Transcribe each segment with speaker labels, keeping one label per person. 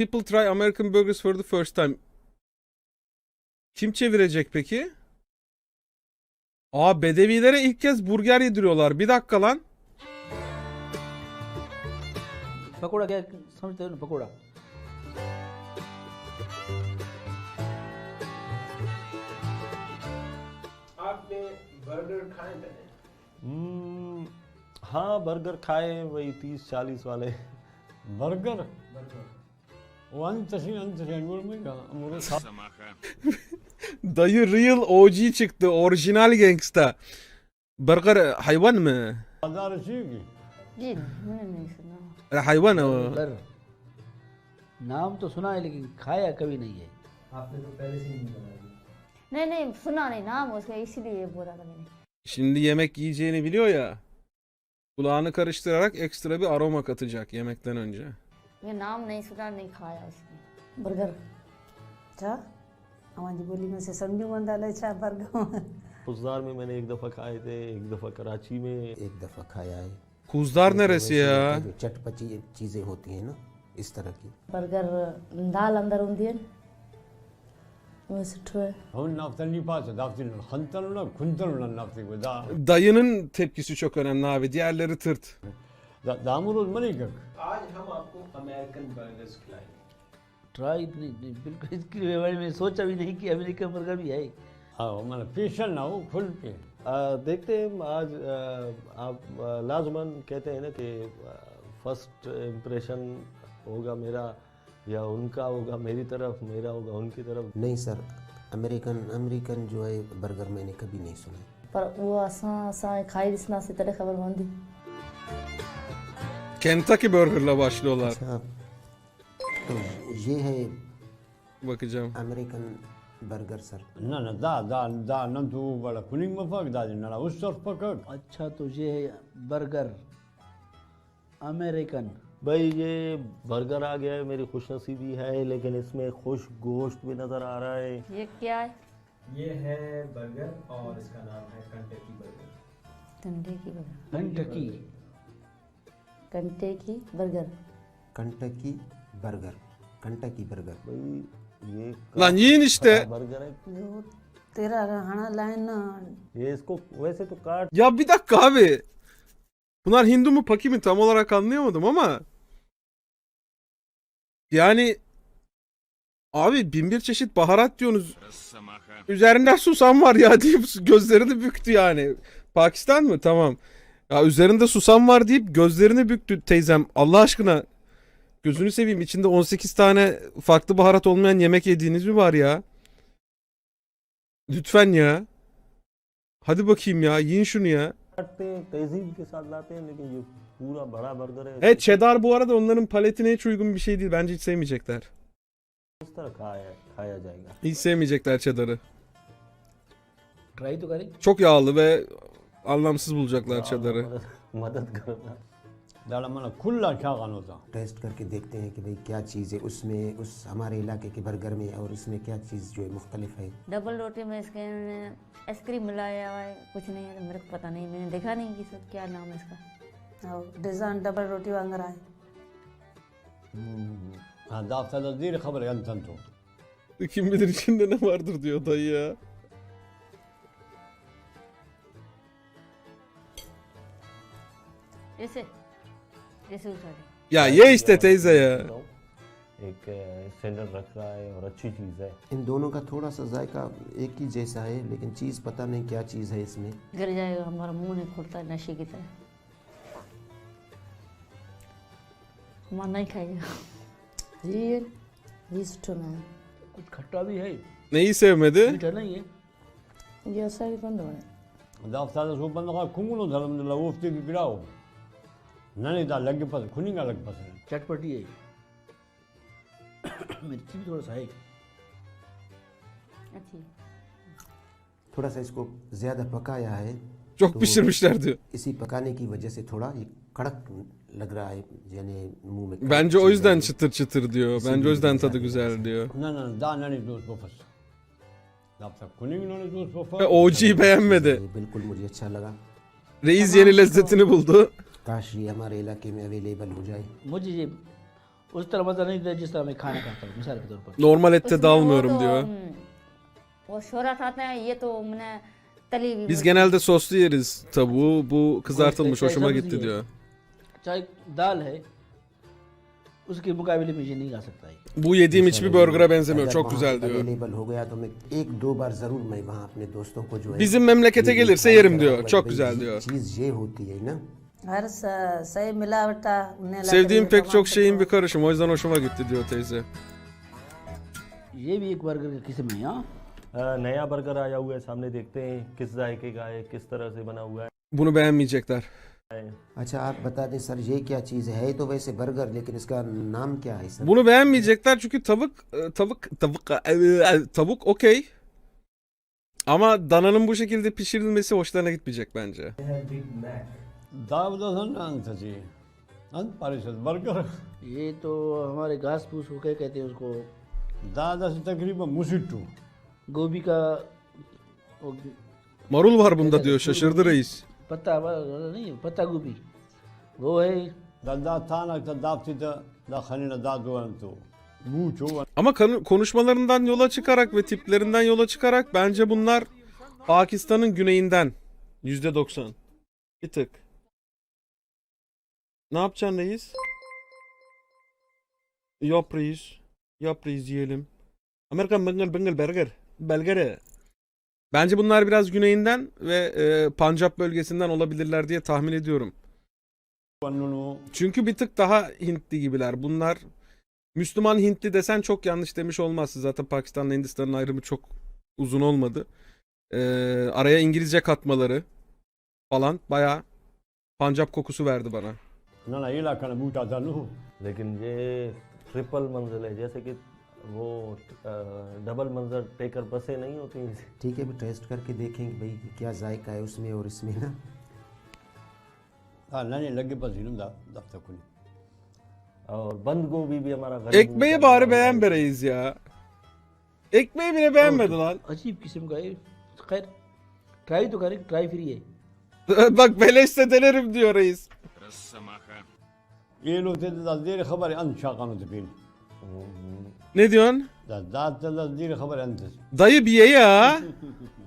Speaker 1: People try American burgers for the first time. Kim çevirecek peki? Aa bedevilere ilk kez burger yediriyorlar. Bir dakika lan.
Speaker 2: Pakora क्या समझते हो ना पकौड़ा
Speaker 3: आपने burger खाए पहले
Speaker 4: हम्म, हाँ बर्गर खाए वही तीस चालीस वाले
Speaker 5: 버거 o antasın antasın görmeyin ya.
Speaker 1: Dayı real OG çıktı. Orijinal gangsta. Burger hayvan mı?
Speaker 6: Pazarı şey ki. Değil.
Speaker 1: E, hayvan o.
Speaker 2: नाम तो सुना है लेकिन खाया कभी नहीं है
Speaker 3: आपने तो पहले से नहीं बनाया
Speaker 6: नहीं नहीं सुना नहीं नाम उसका इसलिए बोला
Speaker 1: Şimdi yemek yiyeceğini biliyor ya. Kulağını karıştırarak ekstra bir aroma katacak yemekten önce.
Speaker 6: मैं नाम नहीं सुना नहीं खाया उसने
Speaker 7: बर्गर अच्छा हमारी बोली में से संजू मन डाले छा बर्गर
Speaker 4: कुजदार में मैंने एक दफ़ा खाए थे एक दफ़ा कराची में
Speaker 8: एक दफ़ा खाया है
Speaker 1: कुजदार neresi ya?
Speaker 8: जो चटपटी चीज़ें होती हैं ना इस तरह की
Speaker 6: बर्गर दाल अंदर उंदियन वो सुठो
Speaker 5: है Onun naftalini pası, naftalini, hantalına, kuntalına naftalini. Daha
Speaker 1: Dayının tepkisi çok önemli abi. Diğerleri tırt.
Speaker 5: دام الملک آج
Speaker 3: ہم آپ کو امریکن برگرز کھلائیں۔
Speaker 2: ٹرائی نہیں نہیں بالکل اس کے بارے میں سوچا بھی نہیں کہ امریکن برگر بھی
Speaker 5: آئے ہاں پیشن نہ ہو کھل کے۔ دیکھتے ہیں آج
Speaker 4: آپ لازمن کہتے ہیں نا کہ فرسٹ امپریشن ہوگا میرا یا ان کا ہوگا میری طرف میرا ہوگا ان کی طرف۔ نہیں سر امریکن امریکن
Speaker 8: جو ہے برگر میں نے کبھی نہیں سنا۔ پر وہ آسان
Speaker 6: آسان کھائی دسنا سے تلے خبر ہوندی۔ Thank you.
Speaker 1: Kentucky Burger'la başlıyorlar. Bakacağım.
Speaker 8: امریکن برگر
Speaker 5: سر نه نه دا دا دا نن تو بڑا کولنگ مفق دا نه نه اوس صرف پکک اچھا تو یہ ہے برگر
Speaker 2: امریکن بھائی یہ برگر آ گیا
Speaker 4: ہے میری خوش نصیبی ہے لیکن اس میں خوش گوشت بھی نظر آ رہا ہے یہ کیا ہے
Speaker 6: یہ ہے برگر
Speaker 3: اور اس کا نام ہے کنٹکی برگر कंटकी
Speaker 6: कंटे की burger
Speaker 2: Kentucky
Speaker 6: burger
Speaker 8: Kentucky burger
Speaker 4: भाई ये
Speaker 1: Lan yiyin işte.
Speaker 4: बर्गर है
Speaker 7: जो तेरा हाना लाइन ना
Speaker 4: ये इसको वैसे तो काट
Speaker 1: Ya bir dakika abi. Bunlar Hindu mu Paki mi tam olarak anlayamadım ama. Yani abi bin bir çeşit baharat diyorsunuz. Üzerinde susam var ya deyip gözlerini büktü yani. Pakistan mı? Tamam. Ya üzerinde susam var deyip gözlerini büktü teyzem. Allah aşkına gözünü seveyim içinde 18 tane farklı baharat olmayan yemek yediğiniz mi var ya? Lütfen ya. Hadi bakayım ya yiyin şunu ya. Evet cheddar bu arada onların paletine hiç uygun bir şey değil. Bence hiç sevmeyecekler. Hiç sevmeyecekler cheddar'ı. Çok yağlı ve anlamsız bulacaklar çadırı.
Speaker 4: Madat ٹیسٹ کر
Speaker 5: کے دیکھتے ہیں کہ بھئی
Speaker 8: کیا چیز ہے اس میں اس ہمارے علاقے کے برگر میں اور اس میں کیا چیز جو ہے مختلف ہے ڈبل روٹی میں اس
Speaker 6: کے آئس کریم ملایا ہوا ہے کچھ نہیں ہے میرے کو پتہ نہیں میں نے دیکھا نہیں کہ کیا نام ہے اس کا ڈیزائن
Speaker 7: ڈبل روٹی وانگ رہا ہے ہاں
Speaker 5: دافتہ دیر خبر ہے انتن
Speaker 1: تو لیکن میدر چندے نے مردر دیو دائی
Speaker 6: ہے Esse. Esse is sorry.
Speaker 1: Ya ye işte teyze ya.
Speaker 4: ایک سینڈر رکھ رہا ہے اور اچھی چیز ہے
Speaker 8: ان دونوں کا تھوڑا سا ذائقہ ایک ہی جیسا ہے لیکن چیز پتہ نہیں کیا چیز ہے اس
Speaker 6: میں۔ گر جائے گا ہمارا منہ نہیں کھولتا ہے نشے کی طرح۔ ماں
Speaker 7: نہیں کھائے گا۔ جی یہ
Speaker 2: سٹھو نا کچھ کھٹا
Speaker 1: بھی ہے۔
Speaker 2: نہیں سے امید
Speaker 7: ہے مٹھا نہیں ہے۔
Speaker 5: یہ اصلا بھی بند ہو رہے ہیں دا افتادہ سو بند ہو رہا ہے کھنگلو دھرم دلہ وہ افتے بھی پڑا ہو رہا ہے गिराओ नने दा लग पस खुनिंगा लग पस
Speaker 2: चटपटी है मिर्ची भी थोड़ा सा है
Speaker 6: अच्छी
Speaker 8: थोड़ा सा इसको ज़्यादा पकाया है
Speaker 1: Çok pişirmişler diyor.
Speaker 8: इसी पकाने की वजह से थोड़ा ये कड़क लग रहा है यानी मुंह में कड़क
Speaker 1: Bence o
Speaker 8: चीज़
Speaker 1: yüzden
Speaker 8: है।
Speaker 1: çıtır çıtır diyor. Bence o yüzden tadı güzel diyor.
Speaker 5: ना ना दा नने दोस्त पस दाफ्ता खुनिंग नने दोस्त
Speaker 1: Ve
Speaker 5: पस
Speaker 1: OG'yi beğenmedi.
Speaker 8: ये बिल्कुल मुझे अच्छा लगा
Speaker 1: Reis yeni lezzetini buldu.
Speaker 8: काश ये हमारे इलाके में अवेलेबल हो जाए
Speaker 2: मुझे ये उस तरह मज़ा नहीं था जिस तरह मैं खाना खाता हूँ मिसाल के तौर पर
Speaker 1: Normal ette
Speaker 6: उसमें
Speaker 1: dalmıyorum
Speaker 6: वो तो,
Speaker 1: diyor.
Speaker 6: हम्म, वो शोरा खाते हैं ये तो मैंने तली हुई
Speaker 1: Biz
Speaker 6: मछली-
Speaker 1: genelde soslu yeriz tavuğu. Bu kızartılmış
Speaker 2: Koy,
Speaker 1: hoşuma
Speaker 2: koy,
Speaker 1: gitti
Speaker 2: sabzi
Speaker 1: diyor.
Speaker 2: चाहे दाल है उसके मुकाबले में ये नहीं गा सकता ये
Speaker 1: Bu yediğim hiçbir burger'a benzemiyor.
Speaker 8: अगर
Speaker 1: Çok
Speaker 8: वहाँ
Speaker 1: güzel diyor.
Speaker 8: अवेलेबल हो गया तो मैं एक दो बार जरूर मैं वहाँ अपने दोस्तों को जो है
Speaker 1: Bizim memlekete
Speaker 8: ये
Speaker 1: gelirse
Speaker 8: try
Speaker 1: yerim
Speaker 8: करा
Speaker 1: diyor.
Speaker 8: हुआ है।
Speaker 1: Çok
Speaker 8: भाई
Speaker 1: güzel
Speaker 8: ये
Speaker 1: diyor.
Speaker 8: चीज ये होती है ना
Speaker 7: हर स- सही मिलावटा उन्हें लग
Speaker 1: Sevdiğim
Speaker 7: रही है
Speaker 1: pek
Speaker 7: तमाम
Speaker 1: çok şeyin
Speaker 7: तो-
Speaker 1: bir karışımı. O yüzden hoşuma gitti diyor teyze.
Speaker 2: ये भी एक बर्गर की किस्म है हाँ
Speaker 4: अ, नया बर्गर आया हुआ है सामने देखते हैं किस जायके का है किस तरह से बना हुआ
Speaker 1: Bunu beğenmeyecekler.
Speaker 4: है
Speaker 8: अच्छा आप बता दें सर ये क्या चीज़ है है तो वैसे बर्गर लेकिन इसका नाम क्या है sir
Speaker 1: Bunu beğenmeyecekler çünkü tavuk e, tavuk tavuk e, tavuk okey. Ama dananın bu şekilde pişirilmesi hoşlarına gitmeyecek bence.
Speaker 3: है बिग मैक
Speaker 5: दावदासन अंतजी अंत परिषद बर्गर
Speaker 2: ये तो हमारे घास फूस को क्या कहते हैं उसको
Speaker 5: दादा से तकरीबन मुसिट्टू
Speaker 2: गोभी का वो
Speaker 1: Marul var bunda diyor. Şaşırdı reis.
Speaker 2: पत्ता वाला नहीं है, पत्ता गोभी वो है
Speaker 5: Da da tanak da dapti da da hanina da duantu. Mucho
Speaker 1: Ama kan- konuşmalarından yola çıkarak ve tiplerinden yola çıkarak bence bunlar Pakistan'ın güneyinden. Yüzde doksan. Bir tık. Ne yapacaksın reis? Yap reis. Yap reis yiyelim. Amerikan Bengal Bengal Burger. Belgere. Bence bunlar biraz güneyinden ve e, Pancap bölgesinden olabilirler diye tahmin ediyorum. Çünkü bir tık daha Hintli gibiler. Bunlar Müslüman Hintli desen çok yanlış demiş olmazsın. Zaten Pakistan'la Hindistan'ın ayrımı çok uzun olmadı. Ee, araya İngilizce katmaları falan bayağı Pancap kokusu verdi bana.
Speaker 5: انہوں نے علاقہ نے بوٹا چالو
Speaker 4: ہو لیکن یہ ٹرپل منزل ہے جیسے کہ وہ ڈبل منظر ٹیکر بسیں نہیں ہوتی ہیں۔
Speaker 8: ٹھیک ہے بھی ٹیسٹ کر کے دیکھیں گے بھئی کیا ذائقہ ہے اس میں اور
Speaker 5: اس میں نا۔ ہاں نہیں لگے پاس
Speaker 4: ہی نمدہ دفتہ کھلی۔ اور بند
Speaker 1: گو بھی بھی ہمارا غریب ایک میں بار بہم بھی
Speaker 2: رہی زیا ہاں۔ ایک میں بھی بہم بھی دلال۔ عجیب قسم
Speaker 1: کا ہے خیر ٹرائی تو
Speaker 2: کریں ٹرائی فری ہے۔
Speaker 1: بک پہلے اس سے دلے رمدی ہو رہی
Speaker 5: Elo te da deri khabari an shaqanu tibin.
Speaker 1: Ne diyorsun?
Speaker 5: Da da da da deri khabari antes.
Speaker 1: Dayı bir ye ya.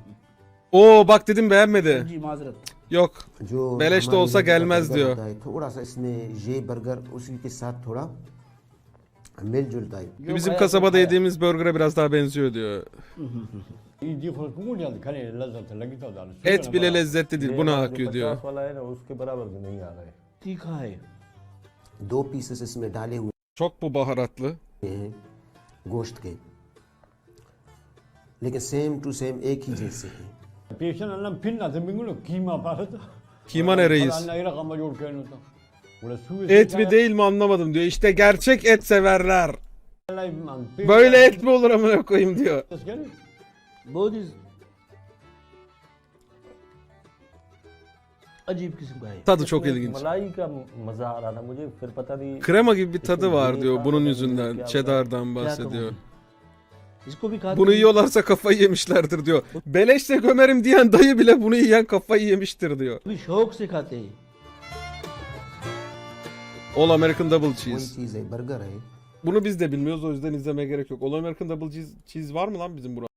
Speaker 1: Oo bak dedim beğenmedi.
Speaker 2: जी माजरत
Speaker 1: Yok.
Speaker 8: जो
Speaker 1: बेलेश तो
Speaker 8: हमारे
Speaker 1: olsa
Speaker 8: यहाँ का
Speaker 1: gelmez
Speaker 8: burger
Speaker 1: diyor.
Speaker 8: होता है, थोड़ा सा इसमें ये बर्गर उसी के साथ थोड़ा मिल जुलता है
Speaker 1: Bizim
Speaker 2: bayağı
Speaker 1: kasabada
Speaker 2: bayağı.
Speaker 1: yediğimiz burger'a biraz daha benziyor diyor.
Speaker 5: İyi di khol kumul ya kane lazzat lagi ta da.
Speaker 1: Et bile lezzetli değil.
Speaker 4: ये
Speaker 1: Buna
Speaker 4: हमारा जो
Speaker 1: akıyor diyor.
Speaker 4: 50 वाला है ना उसके बराबर भी नहीं आ रहा है
Speaker 2: तीखा है
Speaker 8: दो पीसेस इसमें डाले हुए
Speaker 1: Çok bu baharatlı.
Speaker 8: हैं गोश्त के लेकिन सेम टू सेम एक ही जैसे हैं
Speaker 5: Peşin anlam pinna te mingulo kima parata.
Speaker 1: Kima ne reis?
Speaker 5: Anna ira kama jol kayno ta. Ula su
Speaker 1: Et mi değil mi anlamadım diyor. İşte gerçek et severler. Böyle et mi olur amına koyayım diyor.
Speaker 2: बहुत ही acayip kısım ka
Speaker 1: Tadı çok ilginç.
Speaker 4: Malai ka maza aa raha tha mujhe fir pata nahi.
Speaker 1: Krema gibi bir tadı var diyor bunun yüzünden. Cheddar'dan bahsediyor. Bunu yiyorlarsa kafayı yemişlerdir diyor. Beleşse gömerim diyen dayı bile bunu yiyen kafayı yemiştir diyor.
Speaker 2: Bir şok se khate hai.
Speaker 1: All American Double Cheese.
Speaker 8: Burger hai.
Speaker 1: Bunu biz de bilmiyoruz o yüzden izlemeye gerek yok. All American Double Cheese, cheese var mı lan bizim burada?